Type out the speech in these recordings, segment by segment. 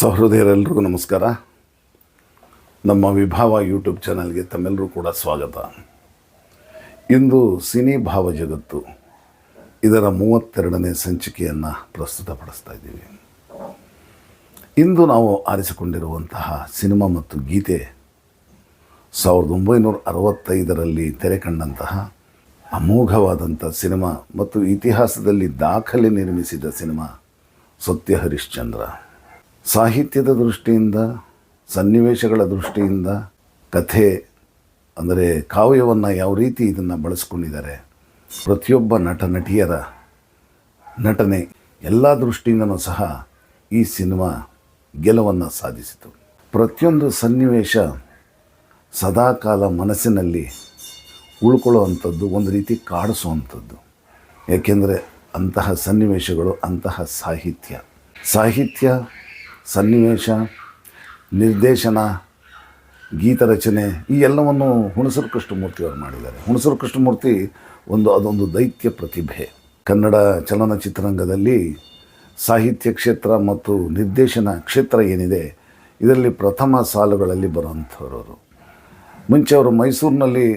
ಸಹೃದಯರೆಲ್ಲರಿಗೂ ನಮಸ್ಕಾರ. ನಮ್ಮ ವಿಭಾವ ಯೂಟ್ಯೂಬ್ ಚಾನಲ್ಗೆ ತಮ್ಮೆಲ್ಲರೂ ಕೂಡ ಸ್ವಾಗತ. ಇಂದು ಸಿನಿ ಭಾವ ಜಗತ್ತು ಇದರ ಮೂವತ್ತೆರಡನೇ ಸಂಚಿಕೆಯನ್ನು ಪ್ರಸ್ತುತಪಡಿಸ್ತಾ ಇದ್ದೀವಿ. ಇಂದು ನಾವು ಆರಿಸಿಕೊಂಡಿರುವಂತಹ ಸಿನಿಮಾ ಮತ್ತು ಗೀತೆ ಸಾವಿರದ ಒಂಬೈನೂರ ಅರವತ್ತೈದರಲ್ಲಿ ತೆರೆ ಕಂಡಂತಹ ಅಮೋಘವಾದಂಥ ಸಿನಿಮಾ ಮತ್ತು ಇತಿಹಾಸದಲ್ಲಿ ದಾಖಲೆ ನಿರ್ಮಿಸಿದ ಸಿನಿಮಾ ಸತ್ಯ ಹರಿಶ್ಚಂದ್ರ ಸಾಹಿತ್ಯದ ದೃಷ್ಟಿಯಿಂದ, ಸನ್ನಿವೇಶಗಳ ದೃಷ್ಟಿಯಿಂದ ಕಥೆ ಅಂದರೆ ಕಾವ್ಯವನ್ನು ಯಾವ ರೀತಿ ಇದನ್ನು ಬಳಸ್ಕೊಂಡಿದ್ದಾರೆ, ಪ್ರತಿಯೊಬ್ಬ ನಟ, ನಟಿಯರ ನಟನೆ ಎಲ್ಲ ದೃಷ್ಟಿಯಿಂದನೂ ಸಹ ಈ ಸಿನಿಮಾ ಗೆಲುವನ್ನು ಸಾಧಿಸಿತು. ಪ್ರತಿಯೊಂದು ಸನ್ನಿವೇಶ ಸದಾಕಾಲ ಮನಸ್ಸಿನಲ್ಲಿ ಉಳ್ಕೊಳ್ಳುವಂಥದ್ದು, ಒಂದು ರೀತಿ ಕಾಡಿಸುವಂಥದ್ದು. ಏಕೆಂದರೆ ಅಂತಹ ಸನ್ನಿವೇಶಗಳು ಅಂತಹ ಸಾಹಿತ್ಯ. ಸಾಹಿತ್ಯ ಸನ್ನಿವೇಶ, ನಿರ್ದೇಶನ, ಗೀತ ರಚನೆ, ಈ ಎಲ್ಲವನ್ನು ಹುಣಸೂರು ಕೃಷ್ಣಮೂರ್ತಿಯವರು ಮಾಡಿದ್ದಾರೆ. ಹುಣಸೂರು ಕೃಷ್ಣಮೂರ್ತಿ ಒಂದು, ಅದೊಂದು ದೈತ್ಯ ಪ್ರತಿಭೆ. ಕನ್ನಡ ಚಲನಚಿತ್ರರಂಗದಲ್ಲಿ ಸಾಹಿತ್ಯ ಕ್ಷೇತ್ರ ಮತ್ತು ನಿರ್ದೇಶನ ಕ್ಷೇತ್ರ ಏನಿದೆ, ಇದರಲ್ಲಿ ಪ್ರಥಮ ಸಾಲುಗಳಲ್ಲಿ ಬರುವಂಥವ್ರವರು ಮುಂಚೆ ಅವರು ಮೈಸೂರಿನಲ್ಲಿ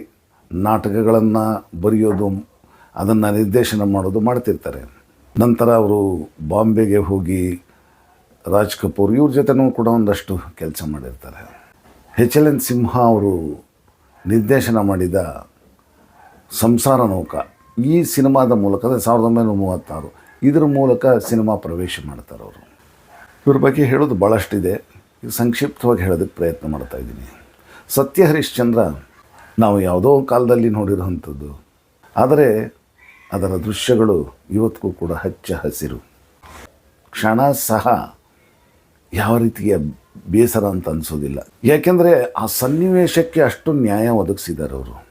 ನಾಟಕಗಳನ್ನು ಬರೆಯೋದು, ಅದನ್ನು ನಿರ್ದೇಶನ ಮಾಡೋದು ಮಾಡ್ತಿರ್ತಾರೆ. ನಂತರ ಅವರು ಬಾಂಬೆಗೆ ಹೋಗಿ ರಾಜ್ ಕಪೂರ್, ಇವ್ರ ಜೊತೆನೂ ಕೂಡ ಒಂದಷ್ಟು ಕೆಲಸ ಮಾಡಿರ್ತಾರೆ. ಎಚ್ ಎಲ್ ಎನ್ ಸಿಂಹ ಅವರು ನಿರ್ದೇಶನ ಮಾಡಿದ ಸಂಸಾರ ನೌಕ ಈ ಸಿನಿಮಾದ ಮೂಲಕ ಸಾವಿರದ ಒಂಬೈನೂರ ಮೂವತ್ತಾರು, ಇದರ ಮೂಲಕ ಸಿನಿಮಾ ಪ್ರವೇಶ ಮಾಡ್ತಾರೆ ಅವರು. ಇವ್ರ ಬಗ್ಗೆ ಹೇಳೋದು ಭಾಳಷ್ಟಿದೆ ಈಗ ಸಂಕ್ಷಿಪ್ತವಾಗಿ ಹೇಳೋದಕ್ಕೆ ಪ್ರಯತ್ನ ಮಾಡ್ತಾ ಇದ್ದೀನಿ. ಸತ್ಯ ಹರಿಶ್ಚಂದ್ರ ನಾವು ಯಾವುದೋ ಕಾಲದಲ್ಲಿ ನೋಡಿರುವಂಥದ್ದು. ಆದರೆ ಅದರ ದೃಶ್ಯಗಳು ಇವತ್ತಿಗೂ ಕೂಡ ಹಚ್ಚ ಹಸಿರು. ಕ್ಷಣ ಸಹ ಯಾವ ರೀತಿಯ ಬೇಸರ ಅಂತ ಅನಿಸೋದಿಲ್ಲ. ಯಾಕೆಂದರೆ ಆ ಸನ್ನಿವೇಶಕ್ಕೆ ಅಷ್ಟು ನ್ಯಾಯ ಒದಗಿಸಿದ್ದಾರೆ ಅವರು.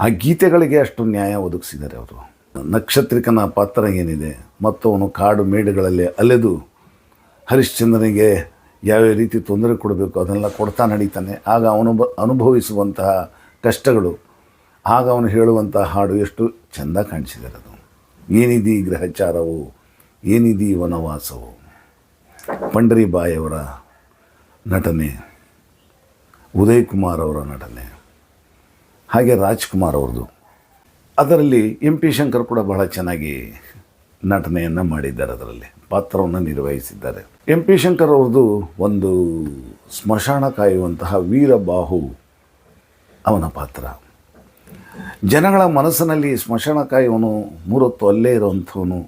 ಆ ಗೀತೆಗಳಿಗೆ ಅಷ್ಟು ನ್ಯಾಯ ಒದಗಿಸಿದ್ದಾರೆ ಅವರು. ನಕ್ಷತ್ರಿಕನ ಪಾತ್ರ ಏನಿದೆ ಮತ್ತು ಅವನು ಕಾಡು ಮೇಡುಗಳಲ್ಲಿ ಅಲೆದು ಹರಿಶ್ಚಂದ್ರನಿಗೆ ಯಾವ್ಯಾವ ರೀತಿ ತೊಂದರೆ ಕೊಡಬೇಕು ಅದನ್ನೆಲ್ಲ ಕೊಡ್ತಾ ನಡೀತಾನೆ. ಆಗ ಅವನು ಅನುಭವಿಸುವಂತಹ ಕಷ್ಟಗಳು, ಆಗ ಅವನು ಹೇಳುವಂತಹ ಹಾಡು ಎಷ್ಟು ಚೆಂದ ಕಾಣಿಸಿದ್ದಾರೆ ಅದು. ಏನಿದೀ ಗ್ರಹಚಾರವು ಏನಿದೀ ವನವಾಸವು. ಪಂಡರಿಬಾಯಿಯವರ ನಟನೆ ಉದಯ್ ಕುಮಾರ್ ಅವರ ನಟನೆ, ಹಾಗೆ ರಾಜ್ಕುಮಾರ್ ಅವ್ರದ್ದು. ಅದರಲ್ಲಿ ಎಂ ಪಿ ಶಂಕರ್ ಕೂಡ ಬಹಳ ಚೆನ್ನಾಗಿ ನಟನೆಯನ್ನು ಮಾಡಿದ್ದಾರೆ ಅದರಲ್ಲಿ, ಪಾತ್ರವನ್ನು ನಿರ್ವಹಿಸಿದ್ದಾರೆ. ಎಂ ಪಿ ಶಂಕರ್ ಅವ್ರದ್ದು ಒಂದು ಸ್ಮಶಾನ ಕಾಯುವಂತಹ ವೀರಬಾಹು ಅವನ ಪಾತ್ರ. ಜನಗಳ ಮನಸ್ಸಿನಲ್ಲಿ ಸ್ಮಶಾನ ಕಾಯುವನು ಮೂರೊತ್ತು ಅಲ್ಲೇ ಇರುವಂಥವನು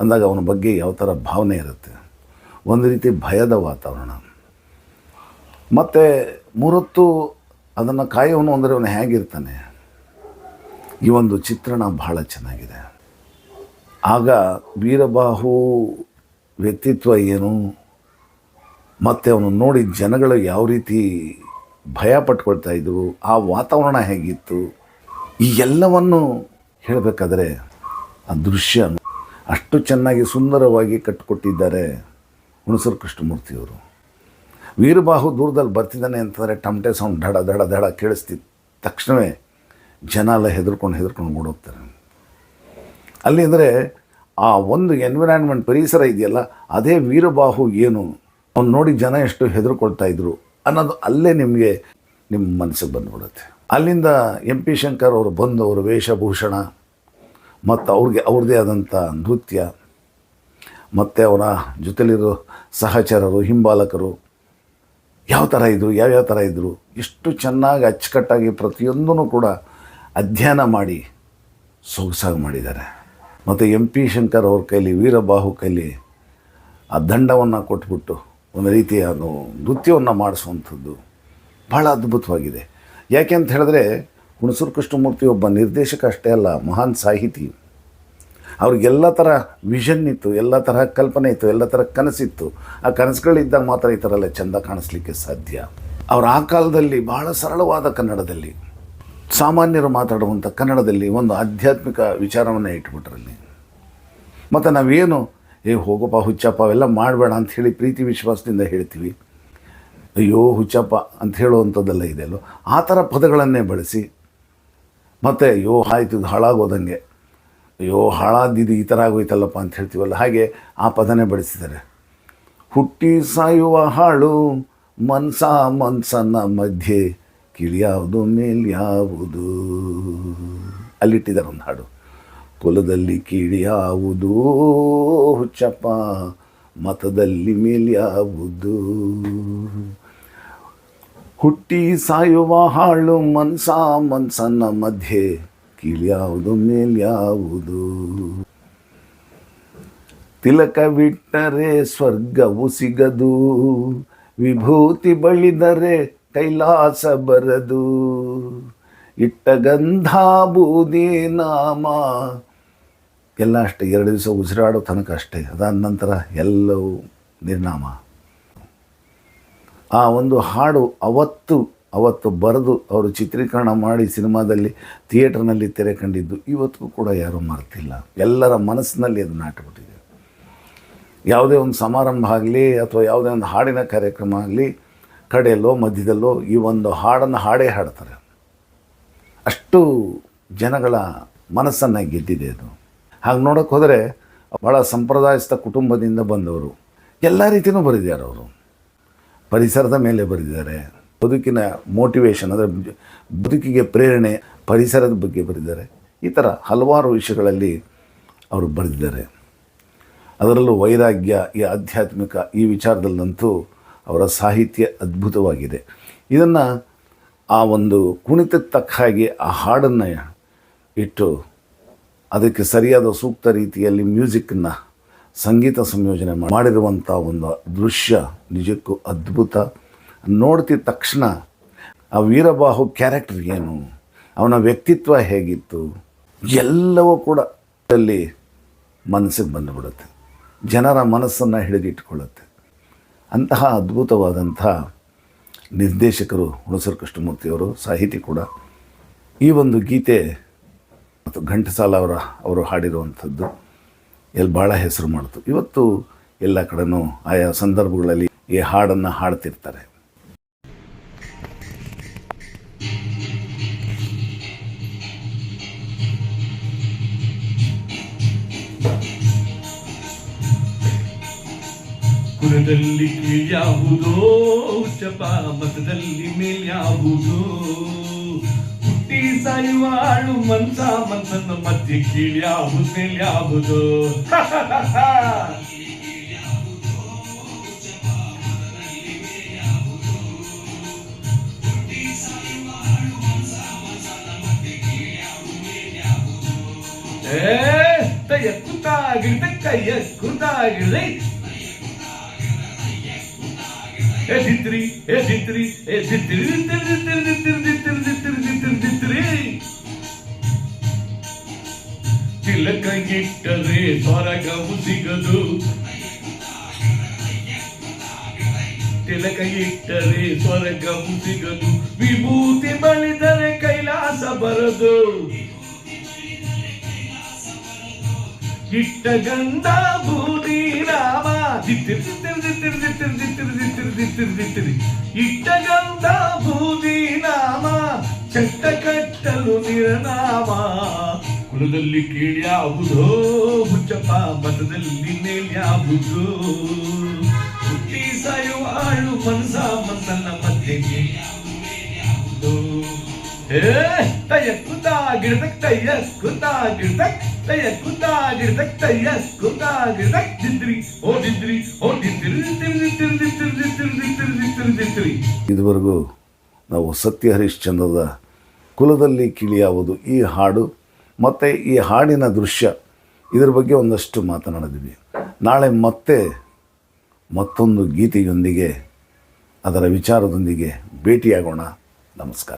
ಅಂದಾಗ ಅವನ ಬಗ್ಗೆ ಯಾವ ಥರ ಭಾವನೆ ಇರುತ್ತೆ? ಒಂದು ರೀತಿ ಭಯದ ವಾತಾವರಣ. ಮತ್ತು ಮೂರೊತ್ತು ಅದನ್ನು ಕಾಯೋನು ಅಂದರೆ ಅವನು ಹೇಗಿರ್ತಾನೆ? ಈ ಒಂದು ಚಿತ್ರಣ ಬಹಳ ಚೆನ್ನಾಗಿದೆ. ಆಗ ವೀರಬಾಹು ವ್ಯಕ್ತಿತ್ವ ಏನು? ಮತ್ತು ಅವನು ನೋಡಿ ಜನಗಳು ಯಾವ ರೀತಿ ಭಯ ಪಟ್ಕೊಳ್ತಾ ಇದ್ರು? ಆ ವಾತಾವರಣ ಹೇಗಿತ್ತು? ಈ ಎಲ್ಲವನ್ನು ಹೇಳಬೇಕಾದ್ರೆ ಆ ದೃಶ್ಯ ಅಷ್ಟು ಚೆನ್ನಾಗಿ ಸುಂದರವಾಗಿ ಕಟ್ಟಿಕೊಟ್ಟಿದ್ದಾರೆ ಹುಣಸೂರು ಕೃಷ್ಣಮೂರ್ತಿಯವರು. ವೀರಬಾಹು ದೂರದಲ್ಲಿ ಬರ್ತಿದ್ದಾನೆ ಅಂತಂದರೆ ಟಮಟೆ ಸೌಂಡ್ ದಡ ದಡ ದಡ ಕೇಳಿಸ್ತಿದ್ದ ತಕ್ಷಣವೇ ಜನ ಎಲ್ಲ ಹೆದರ್ಕೊಂಡು ಹೆದರ್ಕೊಂಡು ಓಡೋಗ್ತಾರೆ. ಅಲ್ಲಿ ಅಂದರೆ ಆ ಒಂದು ಎನ್ವಿರಾನ್ಮೆಂಟ್ ಪರಿಸರ ಇದೆಯಲ್ಲ, ಅದೇ ವೀರಬಾಹು ಏನು? ಅವ್ನು ನೋಡಿ ಜನ ಎಷ್ಟು ಹೆದರ್ಕೊಳ್ತಾ ಇದ್ರು ಅನ್ನೋದು ಅಲ್ಲೇ ನಿಮಗೆ ನಿಮ್ಮ ಮನಸ್ಸಿಗೆ ಬಂದುಬಿಡುತ್ತೆ. ಅಲ್ಲಿಂದ ಎಂ ಪಿ ಶಂಕರ್ ಅವರು ಬಂದು ಅವರ ವೇಷಭೂಷಣ, ಮತ್ತು ಅವ್ರಿಗೆ ಅವ್ರದ್ದೇ ಆದಂಥ ನೃತ್ಯ ಮತ್ತು ಅವರ ಜೊತೆಲಿರೋ ಸಹಚರರು, ಹಿಂಬಾಲಕರು, ಯಾವ ಥರ ಇದ್ದರು ಯಾವ್ಯಾವ ಥರ ಇದ್ದರು ಎಷ್ಟು ಚೆನ್ನಾಗಿ ಅಚ್ಚುಕಟ್ಟಾಗಿ ಪ್ರತಿಯೊಂದೂ ಕೂಡ ಅಧ್ಯಯನ ಮಾಡಿ ಸೊಗಸಾಗಿ ಮಾಡಿದ್ದಾರೆ. ಮತ್ತು ಎಂ ಪಿ ಶಂಕರ್ ಅವ್ರ ಕೈಲಿ, ವೀರಬಾಹು ಕೈಲಿ ಆ ದಂಡವನ್ನು ಕೊಟ್ಬಿಟ್ಟು ಒಂದು ರೀತಿಯ ಅದು ನೃತ್ಯವನ್ನು ಮಾಡಿಸುವಂಥದ್ದು ಭಾಳ ಅದ್ಭುತವಾಗಿದೆ. ಯಾಕೆ ಅಂತ ಹೇಳಿದ್ರೆ ಹುಣಸೂರು ಕೃಷ್ಣಮೂರ್ತಿ ಒಬ್ಬ ನಿರ್ದೇಶಕ ಅಷ್ಟೇ ಅಲ್ಲ, ಮಹಾನ್ ಸಾಹಿತಿ ಅವ್ರಿಗೆಲ್ಲ ಥರ ವಿಷನ್ ಇತ್ತು, ಎಲ್ಲ ತರಹ ಕಲ್ಪನೆ ಇತ್ತು, ಎಲ್ಲ ಥರ ಕನಸಿತ್ತು. ಆ ಕನಸುಗಳಿದ್ದಾಗ ಮಾತ್ರ ಈ ಥರ ಎಲ್ಲ ಚೆಂದ ಕಾಣಿಸ್ಲಿಕ್ಕೆ ಸಾಧ್ಯ. ಅವ್ರು ಆ ಕಾಲದಲ್ಲಿ ಬಹಳ ಸರಳವಾದ ಕನ್ನಡದಲ್ಲಿ, ಸಾಮಾನ್ಯರು ಮಾತಾಡುವಂಥ ಕನ್ನಡದಲ್ಲಿ ಒಂದು ಆಧ್ಯಾತ್ಮಿಕ ವಿಚಾರವನ್ನು ಇಟ್ಬಿಟ್ರಲ್ಲಿ. ಮತ್ತು ನಾವೇನು, ಏ, ಹೋಗಪ್ಪ ಹುಚ್ಚಪ್ಪ, ಅವೆಲ್ಲ ಮಾಡಬೇಡ ಅಂತ ಹೇಳಿ ಪ್ರೀತಿ ವಿಶ್ವಾಸದಿಂದ ಹೇಳ್ತೀವಿ. ಅಯ್ಯೋ ಹುಚ್ಚಪ್ಪ ಅಂತ ಹೇಳುವಂಥದ್ದೆಲ್ಲ ಇದೆ ಅಲ್ಲೋ ಆ ಥರ ಪದಗಳನ್ನೇ ಬಳಸಿ, ಮತ್ತು ಅಯ್ಯೋ, ಆಯ್ತು, ಇದು ಹಾಳಾಗೋದಂಗೆ. ಅಯ್ಯೋ ಹಾಳಾದಿದ್ದು ಈ ಥರ ಆಗೋಯ್ತಲ್ಲಪ್ಪ ಅಂತ ಹೇಳ್ತೀವಲ್ಲ. ಹಾಗೆ ಆ ಪದನೇ ಬಳಸಿದ್ದಾರೆ ಹುಟ್ಟಿ ಸಾಯುವ ಹಾಳು, ಮನ್ಸ ಮನ್ಸನ ಮಧ್ಯೆ ಕಿಳಿಯಾವುದು, ಮೇಲ್ಯಾವುದು. ಅಲ್ಲಿಟ್ಟಿದ್ದಾರೆ ಒಂದು ಹಾಡು. ಕುಲದಲ್ಲಿ ಕಿಳಿಯಾವುದು, ಹುಚ್ಚಪ್ಪ ಮತದಲ್ಲಿ ಮೇಲ್ಯಾವುದು. ಹುಟ್ಟಿ ಸಾಯುವ ಹಾಳು, ಮನ್ಸ ಮನ್ಸನ ಮಧ್ಯೆ ಕೀಳ್ಯಾವುದು ಮೇಲ್ಯಾವುದು ತಿಲಕವಿಟ್ಟರೆ ಸ್ವರ್ಗವು ಸಿಗದು, ವಿಭೂತಿ ಬಳಿದರೆ ಕೈಲಾಸ ಬರದು. ಇಟ್ಟ ಗಂಧ ಬೂದಿ ನಾಮ. ಎಲ್ಲ ಅಷ್ಟೇ, ಎರಡು ದಿವಸ ಉಸಿರಾಡೋ ತನಕ ಅಷ್ಟೇ, ಅದಾದ ನಂತರ ಎಲ್ಲವೂ ನಿರ್ನಾಮ. ಆ ಒಂದು ಹಾಡು ಅವತ್ತು ಅವತ್ತು ಬರೆದು ಅವರು ಚಿತ್ರೀಕರಣ ಮಾಡಿ ಸಿನಿಮಾದಲ್ಲಿ ಥಿಯೇಟ್ರ್ನಲ್ಲಿ ತೆರೆ ಕಂಡಿದ್ದು, ಇವತ್ತಿಗೂ ಕೂಡ ಯಾರೂ ಮರ್ತಿಲ್ಲ. ಎಲ್ಲರ ಮನಸ್ಸಿನಲ್ಲಿ ಅದು ನಾಟಿಬಿಟ್ಟಿದೆ. ಯಾವುದೇ ಒಂದು ಸಮಾರಂಭ ಆಗಲಿ ಅಥವಾ ಯಾವುದೇ ಒಂದು ಹಾಡಿನ ಕಾರ್ಯಕ್ರಮ ಆಗಲಿ, ಕಡೆಯಲ್ಲೋ, ಮಧ್ಯದಲ್ಲೋ, ಈ ಒಂದು ಹಾಡನ್ನು ಹಾಡೇ ಹಾಡ್ತಾರೆ. ಅಷ್ಟು ಜನಗಳ ಮನಸ್ಸನ್ನು ಗೆದ್ದಿದೆ ಅದು. ಹಾಗೆ ನೋಡೋಕೆ ಹೋದರೆ ಭಾಳ ಸಂಪ್ರದಾಯಸ್ಥ ಕುಟುಂಬದಿಂದ ಬಂದವರು. ಎಲ್ಲ ರೀತಿಯೂ ಬರೆದಿದ್ದಾರೆ ಅವರು. ಪರಿಸರದ ಮೇಲೆ ಬರೆದಿದ್ದಾರೆ. ಬದುಕಿನ ಮೋಟಿವೇಶನ್ ಅಂದರೆ ಬದುಕಿಗೆ ಪ್ರೇರಣೆ ಪರಿಸರದ ಬಗ್ಗೆ ಬರೆದಿದ್ದಾರೆ. ಈ ಥರ ಹಲವಾರು ವಿಷಯಗಳಲ್ಲಿ ಅವರು ಬರೆದಿದ್ದಾರೆ. ಅದರಲ್ಲೂ ವೈರಾಗ್ಯ, ಈ ಆಧ್ಯಾತ್ಮಿಕ ಈ ವಿಚಾರದಲ್ಲಂತೂ ಅವರ ಸಾಹಿತ್ಯ ಅದ್ಭುತವಾಗಿದೆ. ಇದನ್ನು ಆ ಒಂದು ಕುಣಿತಕ್ಕೆ ತಕ್ಕ ಹಾಗೆ ಆ ಹಾಡನ್ನು ಇಟ್ಟು ಅದಕ್ಕೆ ಸರಿಯಾದ ಸೂಕ್ತ ರೀತಿಯಲ್ಲಿ ಮ್ಯೂಸಿಕ್ಕನ್ನು ಸಂಗೀತ ಸಂಯೋಜನೆ ಮಾಡಿರುವಂಥ ಒಂದು ದೃಶ್ಯ ನಿಜಕ್ಕೂ ಅದ್ಭುತ. ನೋಡ್ತಿದ್ದ ತಕ್ಷಣ ಆ ವೀರಬಾಹು ಕ್ಯಾರೆಕ್ಟರ್ ಏನು? ಅವನ ವ್ಯಕ್ತಿತ್ವ ಹೇಗಿತ್ತು? ಎಲ್ಲವೂ ಕೂಡ ಅಲ್ಲಿ ಮನಸ್ಸಿಗೆ ಬಂದುಬಿಡುತ್ತೆ. ಜನರ ಮನಸ್ಸನ್ನು ಹಿಡಿದಿಟ್ಕೊಳ್ಳುತ್ತೆ ಅಂತಹ ಅದ್ಭುತವಾದಂಥ ನಿರ್ದೇಶಕರು ಹುಣಸೂರು ಕೃಷ್ಣಮೂರ್ತಿಯವರು, ಸಾಹಿತಿ ಕೂಡ. ಈ ಒಂದು ಗೀತೆ ಮತ್ತು ಘಂಟಸಾಲ ಅವರ, ಅವರು ಹಾಡಿರುವಂಥದ್ದು ಎಲ್ಲಿ ಭಾಳ ಹೆಸರು ಮಾಡಿತು. ಇವತ್ತು ಎಲ್ಲ ಕಡೆನೂ ಆಯಾ ಸಂದರ್ಭಗಳಲ್ಲಿ ಈ ಹಾಡನ್ನು ಹಾಡ್ತಿರ್ತಾರೆ. ಮತದಲ್ಲಿ ಕೀಳ್ಯಾವುದೋ ಚಪ ಮತದಲ್ಲಿ ಮೇಲ್ಯಾವುದೋ ಹುಟ್ಟಿ ಸಾಯುವಾಳು ಮಂತ ಮಂತನ ಮಧ್ಯೆ ಕೀಳ್ಯಾವುದು ಮೇಲ್ಯಾವುದು ಏ ತಯ್ಯ ಕುತಾಗಿಡ್ದ ಕೈಯ ಕುತಾಗಿಡ್ದೈ ಕುತ್ತಾಗಿಡ್ದೆ ಎದಿತ್ರಿ ಎದಿತ್ರಿ ಎದಿತ್ರಿ ತಿಲಕ ಇಟ್ಟರೆ ಸ್ವರ್ಗವು ಸಿಗದು ತಿಲಕ ಇಟ್ಟರೆ ಸ್ವರ್ಗವು ಸಿಗದು ವಿಭೂತಿ ಬಳಿದರೆ ಕೈಲಾಸ ಬರದು ಇಟ್ಟ ಗಂಧ ಬೂದಿ ದಿತ್ತಿರ್ ಇಟ್ಟಗಂಧ ಬೂದಿ ನಾಮ ಚಟ್ಟ ಕಟ್ಟಲು ನಿರನಾಮ. ಕುಲದಲ್ಲಿ ಕೀಳ್ಯಾವುದೋ ಹುಚ್ಚಪ್ಪ ಮತದಲ್ಲಿ ಮೇಲ್ಯಾವುದೋ ಹುಟ್ಟಿ ಸಾಯುವಾಳು ಮನಸ ಮನಸ್ಸನ್ನ ಮಧ್ಯೆ ಏ ತಯ್ಯ ಕುತಾ ಗಿಡದಕ್ ತಯ್ಯ ಕುತಾ ಗಿಡದಕ್ ತಯ್ಯ ಕುತಾ ಗಿಡದಕ್ ತಯ್ಯ ಕುತಾ ಗಿಡದಕ್ ದಿದ್ರಿ, ಓ ದಿದ್ರಿ ಓ ದಿದ್ರಿ ದಿದ್ರಿ ದಿದ್ರಿ ದಿದ್ರಿ ದಿದ್ರಿ ದಿದ್ರಿ ದಿದ್ರಿ ದಿದ್ರಿ ಇದುವರೆಗೂ ನಾವು ಸತ್ಯ ಹರಿಶ್ಚಂದ್ರದ ಕುಲದಲ್ಲಿ ಕಿಳಿಯಾವುದು ಈ ಹಾಡು, ಮತ್ತು ಈ ಹಾಡಿನ ದೃಶ್ಯ, ಇದರ ಬಗ್ಗೆ ಒಂದಷ್ಟು ಮಾತನಾಡಿದ್ವಿ. ನಾಳೆ ಮತ್ತೆ ಮತ್ತೊಂದು ಗೀತೆಯೊಂದಿಗೆ ಅದರ ವಿಚಾರದೊಂದಿಗೆ ಭೇಟಿಯಾಗೋಣ. ನಮಸ್ಕಾರ.